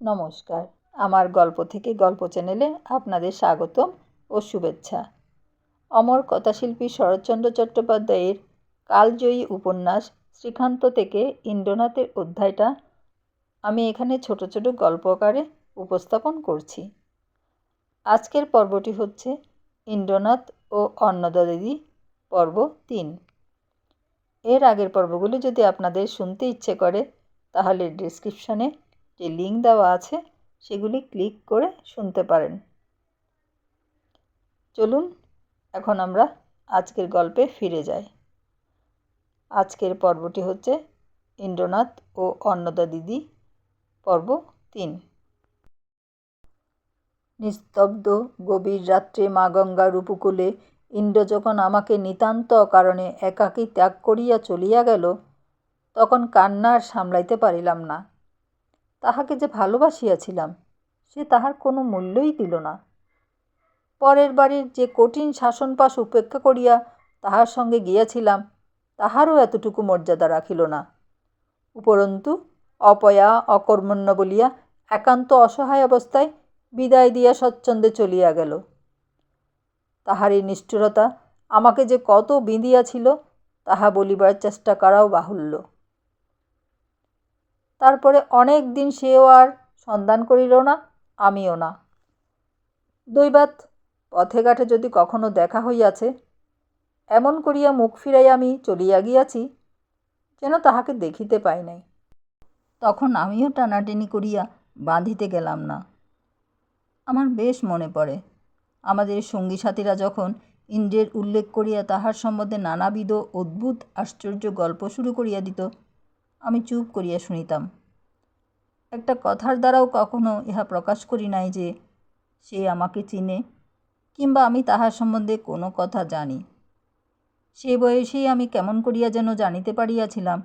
নমস্কার। আমার গল্প থেকে গল্প চ্যানেলে আপনাদের স্বাগতম ও শুভেচ্ছা। অমর কথাশিল্পী শরৎচন্দ্র চট্টোপাধ্যায়ের কালজয়ী উপন্যাস শ্রীকান্ত থেকে ইন্দ্রনাথের অধ্যায়টা আমি এখানে ছোট ছোট গল্প আকারে উপস্থাপন করছি। আজকের পর্বটি হচ্ছে ইন্দ্রনাথ ও অন্নদা দিদি পর্ব তিন। এর আগের পর্বগুলি যদি আপনাদের শুনতে ইচ্ছে করে, তাহলে ডিসক্রিপশানে যে লিঙ্ক দেওয়া আছে, সেগুলি ক্লিক করে শুনতে পারেন। চলুন, এখন আমরা আজকের গল্পে ফিরে যাই। আজকের পর্বটি হচ্ছে ইন্দ্রনাথ ও অন্নদা দিদি পর্ব তিন। নিস্তব্ধ গভীর রাত্রে মা গঙ্গার উপকূলে ইন্দ্র যখন আমাকে নিতান্ত কারণে একাকী ত্যাগ করিয়া চলিয়া গেল, তখন কান্নার সামলাইতে পারিলাম না। তাহাকে যে ভালোবাসিয়াছিলাম, সে তাহার কোনো মূল্যই দিল না। পরের বাড়ির যে কঠিন শাসনপাশ উপেক্ষা করিয়া তাহার সঙ্গে গিয়াছিলাম, তাহারও এতটুকু মর্যাদা রাখিল না। উপরন্তু, অপয়া, অকর্মণ্য বলিয়া একান্ত অসহায় অবস্থায় বিদায় দিয়া স্বচ্ছন্দে চলিয়া গেল। তাহার এই নিষ্ঠুরতা আমাকে যে কত বিঁধিয়াছিল, তাহা বলিবার চেষ্টা করাও বাহুল্য। তারপরে অনেক দিন সেও আর সন্ধান করিল না, আমিও না। দৈবাত পথে ঘাটে যদি কখনো দেখা হইয়াছে, এমন করিয়া মুখ ফিরাইয়া আমি চলিয়া গিয়াছি, যেন তাহাকে দেখিতে পাই নাই। তখন আমিও টানাটানি করিয়া বাঁধিতে গেলাম না। আমার বেশ মনে পড়ে, আমাদের সঙ্গী সাথীরা যখন ইন্দ্রের উল্লেখ করিয়া তাহার সম্বন্ধে নানাবিধ অদ্ভুত, আশ্চর্য গল্প শুরু করিয়া দিত আমি চুপ করিয়া শুনিতাম। একটা কথার দ্বারাও কখনো ইহা প্রকাশ করি নাই যে সে আমাকে চিনে কিংবা আমি তাহার সম্বন্ধে কোনো কথা জানি। সে বয়সেই আমি কেমন করিয়া যেন জানিতে পারিয়াছিলাম।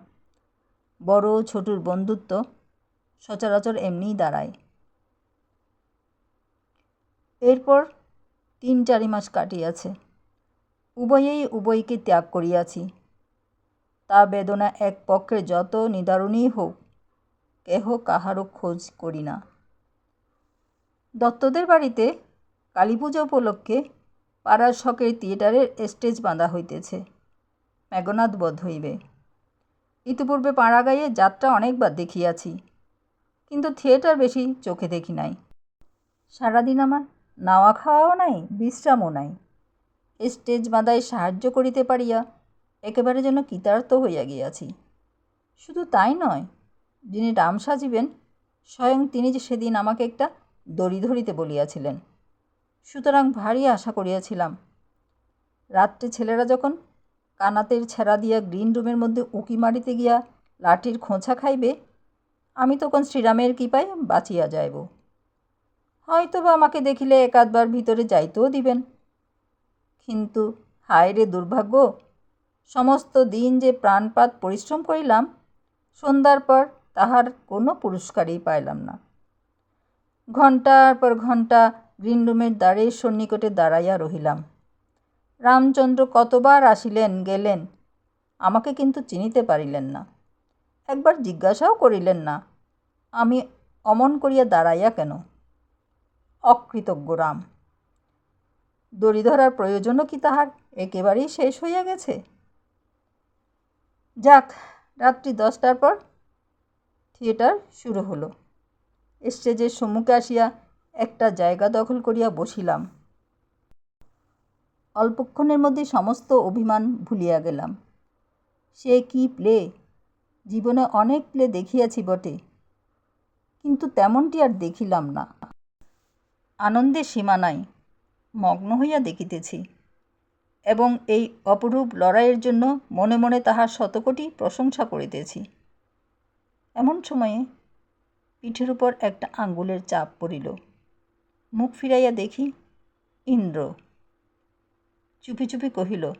বড় ছোটুর বন্ধুত্ব সচরাচর এমনিই দাঁড়ায়। এরপর তিন চারি মাস কাটিয়াছে। উভয়েই উভয়কে ত্যাগ করিয়াছি। তা বেদনা এক পক্ষে যত নিদারুণই হোক, কেহ কাহারও খোঁজ করি না। দত্তদের বাড়িতে কালী পূজা উপলক্ষে পাড়ার শখের থিয়েটারের স্টেজ বাঁধা হইতেছে। মেঘনাথ বধ হইবে। ইতিপূর্বে পাড়া গায়ে যাত্রা অনেকবার দেখিয়াছি, কিন্তু থিয়েটার বেশি চোখে দেখি নাই। সারাদিন আমার নাওয়া খাওয়াও নাই, বিশ্রামও নাই। স্টেজ বাঁধায় সাহায্য করিতে পারিয়া একেবারে যেন কৃতার্থ হইয়া গিয়াছি। শুধু তাই নয়, যিনি রাম সাজিবেন, স্বয়ং তিনি যে সেদিন আমাকে একটা দড়ি ধরিতে বলিয়াছিলেন। সুতরাং ভারী আশা করিয়াছিলাম। রাত্রে ছেলেরা যখন কানাতের ছেঁড়া দিয়া গ্রিন রুমের মধ্যে উঁকি মারিতে গিয়া লাঠির খোঁচা খাইবে, আমি তখন শ্রীরামের কৃপায় বাঁচিয়া যাইব। হয়তো বা আমাকে দেখিলে একাধবার ভিতরে যাইতেও দিবেন। কিন্তু হায় রে দুর্ভাগ্য সমস্ত দিন যে প্রাণপাত পরিশ্রম করিলাম, সন্ধ্যার পর তাহার কোনো পুরস্কারই পাইলাম না। ঘণ্টার পর ঘণ্টা গ্রিন রুমের দ্বারের সন্নিকটে দাঁড়াইয়া রহিলাম। রামচন্দ্র কতবার আসিলেন, গেলেন, আমাকে কিন্তু চিনিতে পারিলেন না। একবার জিজ্ঞাসাও করিলেন না, আমি অমন করিয়া দাঁড়াইয়া কেন? অকৃতজ্ঞ রাম, দড়ি ধরার প্রয়োজনও কি তাহার? একেবারেই শেষ হইয়া গেছে? যাক, রাত্রি দশটার পর থিয়েটার শুরু হলো। স্টেজের সম্মুখে আসিয়া একটা জায়গা দখল করিয়া বসিলাম। অল্পক্ষণের মধ্যে সমস্ত অভিমান ভুলিয়া গেলাম। সে কি প্লে? জীবনে অনেক প্লে দেখিয়াছি বটে, কিন্তু তেমনটি আর দেখিলাম না। আনন্দের সীমা নাই, মগ্ন হইয়া দেখিতেছি। এবং এই অপরূপ লড়াইয়ের জন্য মনে মনে তাহার শতকোটি প্রশংসা করিতেছি। এমন সময়ে পিঠের উপর একটা আঙ্গুলের চাপ পড়িল। মুখ ফিরাইয়া দেখি ইন্দ্র। চুপি চুপি কহিল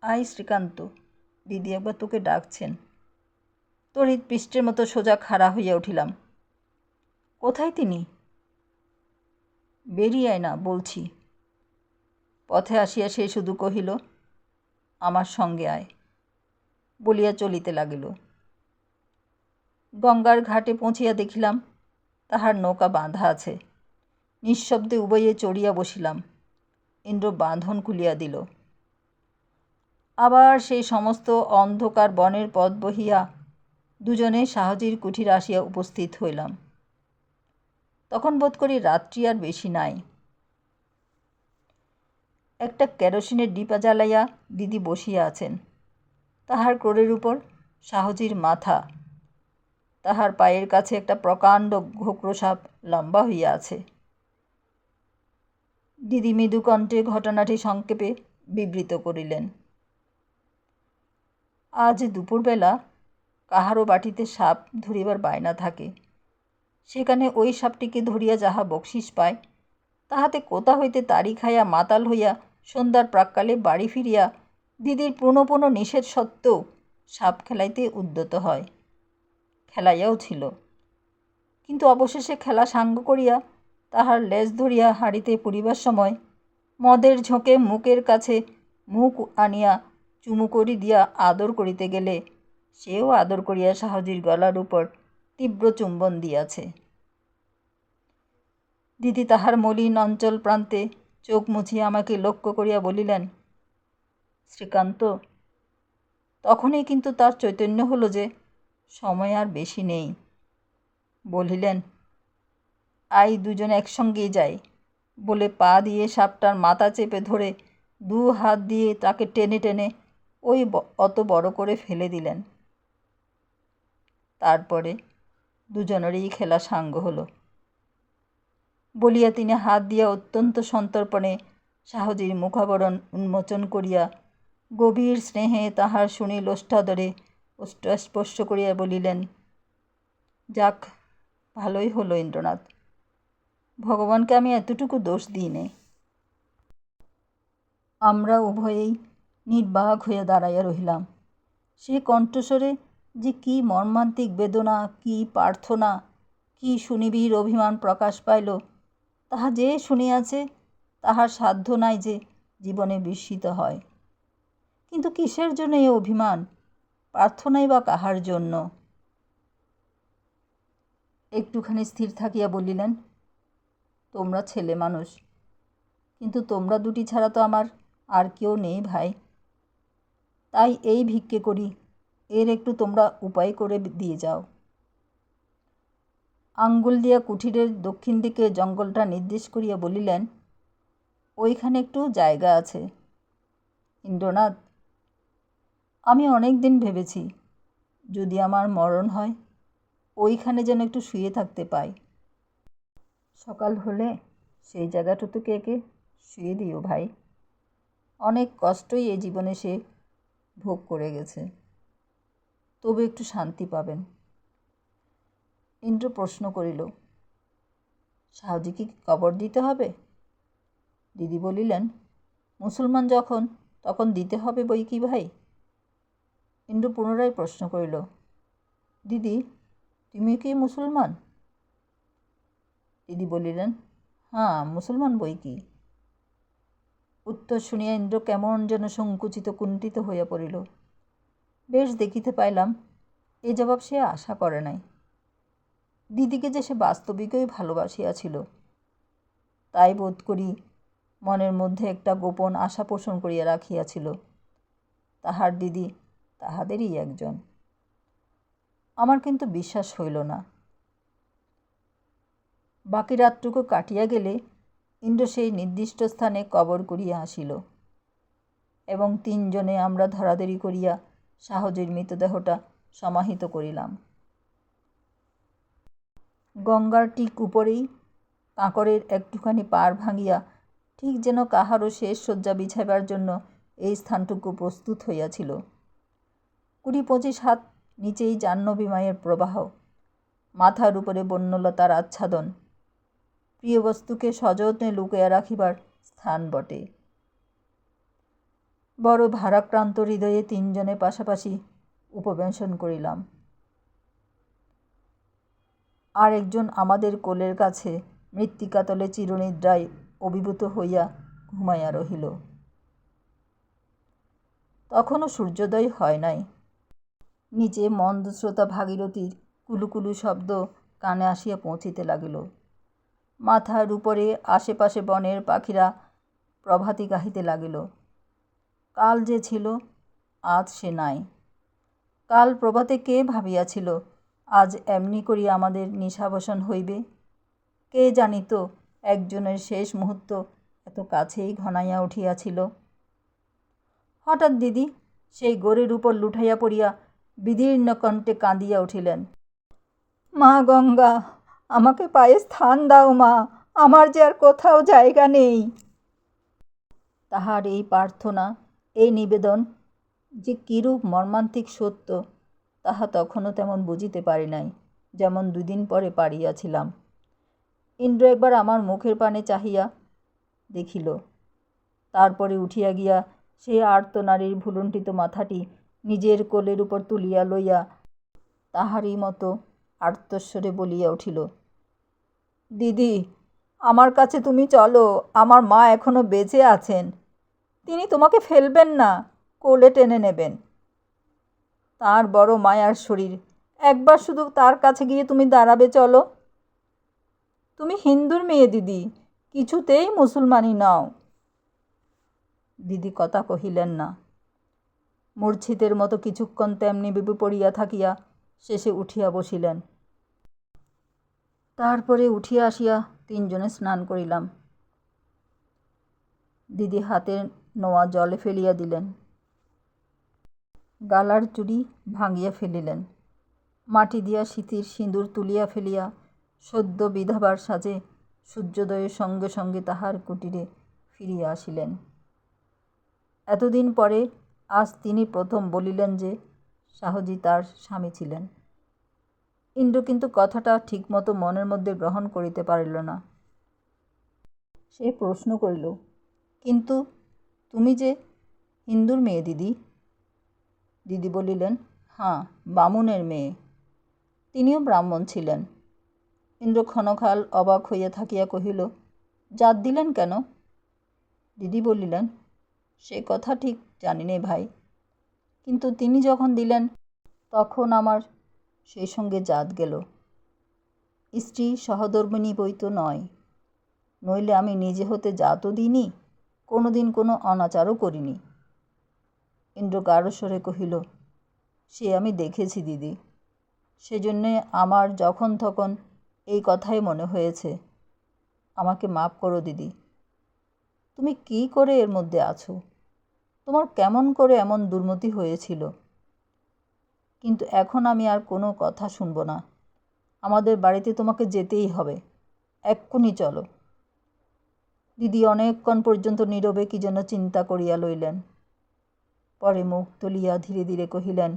আই শ্রীকান্ত, দিদি একবার তোকে ডাকছেন। তড়িৎ পৃষ্ঠের মতো সোজা খাড়া হইয়া উঠিলাম। কোথায় তিনি? বেরিয়ে না, বলছি। পথে আসিয়া সে শুধু কহিল, আমার সঙ্গে আয়। বলিয়া চলিতে লাগিল। গঙ্গার ঘাটে পৌঁছিয়া দেখিলাম, তাহার নৌকা বাঁধা আছে। নিঃশব্দে উভয়ে চড়িয়া বসিলাম। ইন্দ্র বাঁধন খুলিয়া দিল। আবার সেই সমস্ত অন্ধকার বনের পথ বহিয়া দুজনে সাহজির কুঠির আসিয়া উপস্থিত হইলাম। তখন বোধ করি রাত্রি আর বেশি নাই। একটা কেরোসিনের ডিপা জ্বালাইয়া দিদি বসিয়া আছেন। তাহার ক্রোড়ের উপর সাহজির মাথা। তাহার পায়ের কাছে একটা প্রকাণ্ড ঘোকরো সাপ লম্বা হইয়া আছে। দিদি মৃদুকণ্ঠে ঘটনাটি সংক্ষেপে বিবৃত করিলেন। আজ দুপুরবেলা কাহারও বাটিতে সাপ ধরিবার বায়না থাকে। সেখানে ওই সাপটিকে ধরিয়া যাহা বকশিস পায়, তাহাতে কোথা হইতে তাড়ি খাইয়া মাতাল হইয়া সন্ধ্যার প্রাক্কালে বাড়ি ফিরিয়া দিদির পুনঃ নিষেধ সত্ত্বেও সাপ খেলাইতে উদ্যত হয়। খেলাইয়াও ছিল। কিন্তু অবশেষে খেলা সাঙ্গ করিয়া তাহার লেজ ধরিয়া হাড়িতে পুরিবার সময় মদের ঝোঁকে মুখের কাছে মুখ আনিয়া চুমু করি দিয়া আদর করিতে গেলে সেও আদর করিয়া সাহজির গলার উপর তীব্র চুম্বন দিয়াছে। দিদি তাহার মলিন অঞ্চল প্রান্তে চোখ মুছিয়া আমাকে লক্ষ্য করিয়া বলিলেন, শ্রীকান্ত, তখনই কিন্তু তার চৈতন্য হলো যে সময় আর বেশি নেই। বলিলেন, আই দুজন একসঙ্গেই যাই। বলে পা দিয়ে সাপটার মাথা চেপে ধরে দু হাত দিয়ে তাকে টেনে টেনে ওই অত বড় করে ফেলে দিলেন। তারপরে দুজনেরই খেলা সাঙ্গ হলো। বলিয়া তিনি হাত দিয়া অত্যন্ত সন্তর্পণে সাহজির মুখাবরণ উন্মোচন করিয়া গভীর স্নেহে তাহার শুনি লোষ্ঠাদরে স্পর্শ করিয়া বলিলেন, যাক, ভালোই হলো ইন্দ্রনাথ। ভগবানকে আমি এতটুকু দোষ দিই নে। আমরা উভয়েই নির্বাক হইয়া দাঁড়াইয়া রহিলাম। সে কণ্ঠস্বরে যে কি মর্মান্তিক বেদনা, কি প্রার্থনা, কি সুনিবিড় অভিমান প্রকাশ পাইল তাহা যে শুনিয়াছে, তাহার সাধ্য নাই যে জীবনে বিস্মিত হয়। কিন্তু কিসের জন্য এই অভিমান? প্রার্থনাই বা কাহার জন্য? একটুখানি স্থির থাকিয়া বলিলেন, তোমরা ছেলে মানুষ, কিন্তু তোমরা দুটি ছাড়া তো আমার আর কেউ নেই ভাই। তাই এই ভিক্ষে করি, এর একটু তোমরা উপায় করে দিয়ে যাও। আঙ্গুল দিয়া কুঠিরের দক্ষিণ দিকে জঙ্গলটা নির্দেশ করিয়া বলিলেন, ওইখানে একটু জায়গা আছে। ইন্দ্রনাথ, আমি অনেক দিন ভেবেছি, যদি আমার মরণ হয়, ওইখানে যেন একটু শুয়ে থাকতে পাই। সকাল হলে সেই জায়গাটুকুকে একে শুয়ে দিও ভাই। অনেক কষ্টই এই জীবনে সে ভোগ করে গেছে। তবু একটু শান্তি পাবেন। ইন্দ্র প্রশ্ন করিল শাহজিকে কি কবর দিতে হবে? দিদি বলিলেন, মুসলমান যখন, তখন দিতে হবে বই কি ভাই? ইন্দ্র পুনরায় প্রশ্ন করিল, দিদি, তুমি কি মুসলমান? দিদি বলিলেন হ্যাঁ মুসলমান বই কি? উত্তর শুনিয়া ইন্দ্র কেমন যেন সংকুচিত কুণ্ঠিত হইয়া পড়িল। বেশ দেখিতে পাইলাম, এ জবাব সে আশা করে নাই। দিদিকে যে সে বাস্তবিকই ভালোবাসিয়াছিল, তাই বোধ করি মনের মধ্যে একটা গোপন আশা পোষণ করিয়া রাখিয়াছিল, তাহার দিদি তাহাদেরই একজন। আমার কিন্তু বিশ্বাস হইল না। বাকি রাতটুকু কাটিয়া গেলে ইন্দ্র সেই নির্দিষ্ট স্থানে কবর করিয়া আসিল এবং তিনজনে আমরা ধরাধরি করিয়া সাহজের মৃতদেহটা সমাহিত করিলাম। গঙ্গার ঠিক উপরেই কাঁকরের একটুখানি পার ভাঙিয়া ঠিক যেন কাহারও শেষ শয্যা বিছাইবার জন্য এই স্থানটুকু প্রস্তুত হইয়াছিল। কুড়ি পঁচিশ হাত নিচেই জাহ্নবী মায়ের প্রবাহ। মাথার উপরে বন্যলতার আচ্ছাদন। প্রিয় বস্তুকে সযত্নে লুকিয়া রাখিবার স্থান বটে। বড় ভারাক্রান্ত হৃদয়ে তিনজনে পাশাপাশি উপবেশন করিলাম। আর একজন আমাদের কোলের কাছে মৃত্তিকাতলে চিরনিদ্রায় অভিভূত হইয়া ঘুমাইয়া রহিল। তখনও সূর্যোদয় হয় নাই। নিচে মন্দস্রোতা ভাগীরথীর কুলুকুলু শব্দ কানে আসিয়া পৌঁছিতে লাগিল। মাথার উপরে আশেপাশে বনের পাখিরা প্রভাতী গাহিতে লাগিল। কাল যে ছিল, আজ সে নাই। কাল প্রভাতে কে ভাবিয়াছিল? আজ এমনি করিয়া আমাদের নিশাবসন হইবে। কে জানিত একজনের শেষ মুহূর্ত এত কাছেই ঘনাইয়া উঠিয়াছিল। হঠাৎ দিদি সেই গোরের উপর লুঠাইয়া পড়িয়া বিদীর্ণ কণ্ঠে কাঁদিয়া উঠিলেন। মা গঙ্গা, আমাকে পায়ে স্থান দাও মা, আমার যে আর কোথাও জায়গা নেই। তাহার এই প্রার্থনা, এই নিবেদন যে কিরূপ মর্মান্তিক সত্য তখনও তেমন বুঝিতে পারি নাই, যেমন দুদিন পরে পারিয়াছিলাম ইন্দ্র একবার আমার মুখের পানে চাহিয়া দেখিল। তারপরে উঠিয়া গিয়া সেই আর্তনারীর ভুলুণ্ঠিত মাথাটি নিজের কোলের উপর তুলিয়া লইয়া তাহারই মতো আর্তস্বরে বলিয়া উঠিল, দিদি, আমার কাছে তুমি চলো, আমার মা এখনও বেঁচে আছেন। তিনি তোমাকে ফেলবেন না, কোলে টেনে নেবেন। তার বড় মায়ার শরীর। একবার শুধু তার কাছে গিয়ে তুমি দাঁড়াবে চলো। তুমি হিন্দুর মেয়ে, দিদি। কিছুতেই মুসলমানি নাও। দিদি কথা কহিলেন না। মূর্ছিতের মতো কিছুক্ষণ তেমনি বিপু পড়িয়া থাকিয়া শেষে উঠিয়া বসিলেন। তারপরে উঠিয়া আসিয়া তিনজনে স্নান করিলাম। দিদি হাতে নোয়া জলে ফেলিয়া দিলেন। গালার চুড়ি ভাঙিয়া ফেলিলেন। মাটি দিয়া শীতির সিঁদুর তুলিয়া ফেলিয়া সদ্য বিধাবার সাজে সূর্যোদয়ের সঙ্গে সঙ্গে তাহার কুটিরে ফিরিয়া আসিলেন। এতদিন পরে আজ তিনি প্রথম বলিলেন যে শাহজি তার স্বামী ছিলেন। ইন্দ্র কিন্তু কথাটা ঠিকমতো মনের মধ্যে গ্রহণ করিতে পারিল না। সে প্রশ্ন করিল, কিন্তু তুমি যে হিন্দুর মেয়ে দিদি দিদি বলিলেন হাঁ বামুনের মেয়ে। তিনিও ব্রাহ্মণ ছিলেন ইন্দ্র ক্ষণকাল অবাক হইয়া থাকিয়া কহিল, জাত দিলেন কেন দিদি বলিলেন, সে কথা ঠিক জানি নে ভাই। কিন্তু তিনি যখন দিলেন, তখন আমার সেই সঙ্গে জাত গেল। স্ত্রী সহধর্মিণী বই তো নয়। নইলে আমি নিজে হতে জাতও দিইনি কোনো দিন কোনো অনাচারও করিনি। ইন্দ্র গাঢ়স্বরে কহিল, সে আমি দেখেছি, দিদি। সেজন্যে আমার যখন তখন এই কথাই মনে হয়েছে। আমাকে মাফ করো, দিদি। তুমি কি করে এর মধ্যে আছো? তোমার কেমন করে এমন দুর্মতি হয়েছিল? কিন্তু এখন আমি আর কোনো কথা শুনব না। আমাদের বাড়িতে তোমাকে যেতেই হবে। এক্ষুনি চলো। দিদি অনেকক্ষণ পর্যন্ত নীরবে কি যেন চিন্তা করিয়া লইলেন। পরে মুখ তুলিয়া ধীরে ধীরে কহিলেন,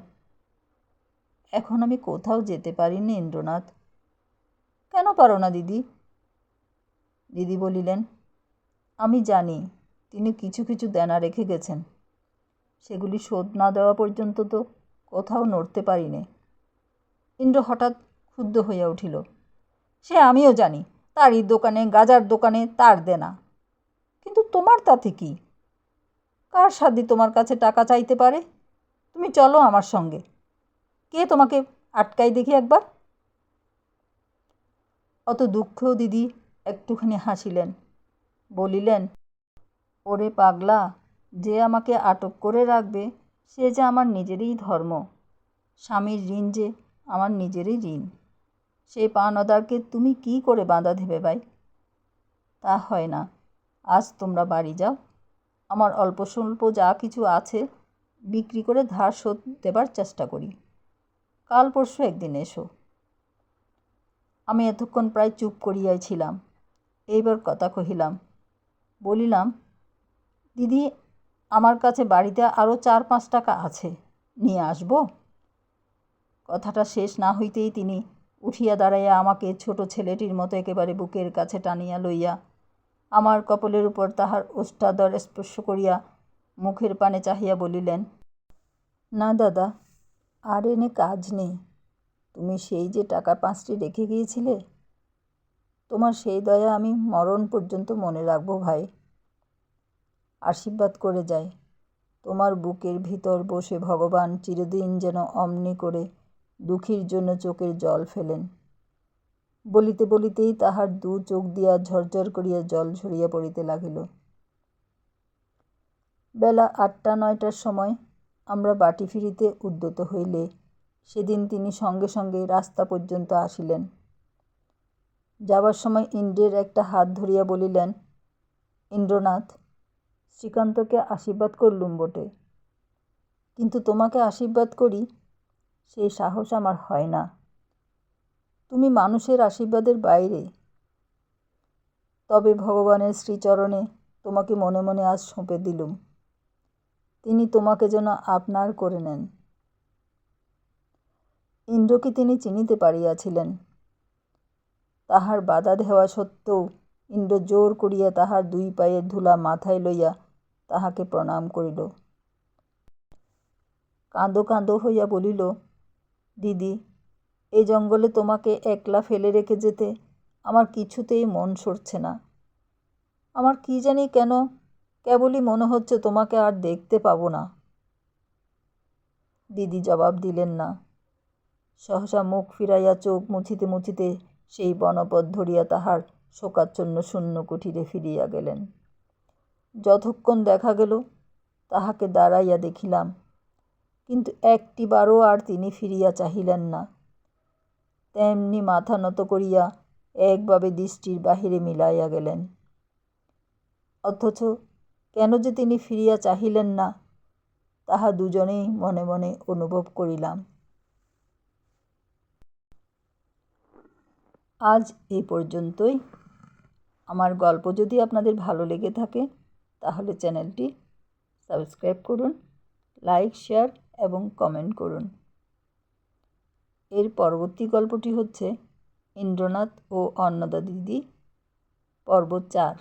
এখন আমি কোথাও যেতে পারিনি ইন্দ্রনাথ। কেন পারো না, দিদি? দিদি বলিলেন, আমি জানি, তিনি কিছু কিছু দেনা রেখে গেছেন। সেগুলি শোধ না দেওয়া পর্যন্ত তো কোথাও নড়তে পারি নে। ইন্দ্র হঠাৎ ক্ষুব্ধ হইয়া উঠিল, সে আমিও জানি, তারই দোকানে, গাজার দোকানে তার দেনা। কিন্তু তোমার তাতে কি? কার সাধ্যে তোমার কাছে টাকা চাইতে পারে? তুমি চলো আমার সঙ্গে। কে তোমাকে আটকাই দেখি একবার? অত দুঃখ দিদি একটুখানি হাসিলেন। বলিলেন, ওরে পাগলা, যে আমাকে আটক করে রাখবে, সে যে আমার নিজেরই ধর্ম। স্বামীর ঋণ যে আমার নিজেরই ঋণ। সেই পাওনাদারকে তুমি কি করে বাঁধা দেবে ভাই? তা হয় না। আজ তোমরা বাড়ি যাও। আমার অল্প স্বল্প যা কিছু আছে বিক্রি করে ধার শোধ দেবার চেষ্টা করি। কাল পরশু একদিন এসো। আমি এতক্ষণ প্রায় চুপ করিয়াই ছিলাম। এইবার কথা কহিলাম, বলিলাম, দিদি, আমার কাছে বাড়িতে আরও চার পাঁচ টাকা আছে, নিয়ে আসব? কথাটা শেষ না হইতেই তিনি উঠিয়া দাঁড়াইয়া আমাকে ছোট ছেলেটির মতো একেবারে বুকের কাছে টানিয়া লইয়া আমার কপলের উপর তাহার ওষ্ঠাদর স্পর্শ করিয়া মুখের পানে চাহিয়া বলিলেন, না দাদা, আর এনে কাজ নেই। তুমি সেই যে টাকা পাঁচটি রেখে গিয়েছিলে, তোমার সেই দয়া আমি মরণ পর্যন্ত মনে রাখব ভাই। আশীর্বাদ করে যাই। তোমার বুকের ভিতর বসে ভগবান চিরদিন যেন অমনি করে দুঃখীর জন্য চোখের জল ফেলেন। বলিতে বলিতেই তাহার দু চোখ দিয়া ঝরঝর করিয়া জল ঝরিয়া পড়িতে লাগিল। বেলা আটটা, নয়টার সময় আমরা বাটি ফিরিতে উদ্যত হইলে সেদিন তিনি সঙ্গে সঙ্গে রাস্তা পর্যন্ত আসিলেন। যাবার সময় ইন্দ্রের একটা হাত ধরিয়া বলিলেন, ইন্দ্রনাথ, শ্রীকান্তকে আশীর্বাদ করলুম বটে। কিন্তু তোমাকে আশীর্বাদ করি, সেই সাহস আমার হয় না। তুমি মানুষের আশীর্বাদের বাইরে। তবে ভগবানের শ্রীচরণে তোমাকে মনে মনে আজ সঁপে দিলুম। তিনি তোমাকে যেন আপনার করে নেন। ইন্দ্রকে তিনি চিনিতে পারিয়াছিলেন। তাহার বাধা দেওয়া সত্ত্বেও ইন্দ্র জোর করিয়া তাহার দুই পায়ের ধুলা মাথায় লইয়া তাহাকে প্রণাম করিল। কাঁদো কাঁদো হইয়া বলিল, দিদি এই জঙ্গলে তোমাকে একলা ফেলে রেখে যেতে আমার কিছুতেই মন সরছে না। আমার কি জানি কেন, কেবলই মনে হচ্ছে তোমাকে আর দেখতে পাবো না। দিদি জবাব দিলেন না। সহসা মুখ ফিরাইয়া চোখ মুছিতে মুছিতে সেই বনপথ ধরিয়া তাহার শোকাচ্ছন্ন শূন্য কুঠিরে ফিরিয়া গেলেন। যতক্ষণ দেখা গেল, তাহাকে দাঁড়াইয়া দেখিলাম, কিন্তু একটিবারও আর তিনি ফিরিয়া চাহিলেন না। তেমনি মাথা নত করিয়া একভাবে দৃষ্টির বাহিরে মিলাইয়া গেলেন। অথচ কেন যে তিনি ফিরিয়া চাহিলেন না, তাহা দুজনেই মনে মনে অনুভব করিলাম। আজ এই পর্যন্তই। আমার গল্প যদি আপনাদের ভালো লেগে থাকে, তাহলে চ্যানেলটি সাবস্ক্রাইব করুন, লাইক, শেয়ার এবং কমেন্ট করুন। এর পরবর্তী গল্পটি হচ্ছে ইন্দ্রনাথ ও অন্নদা দিদি পর্ব চার।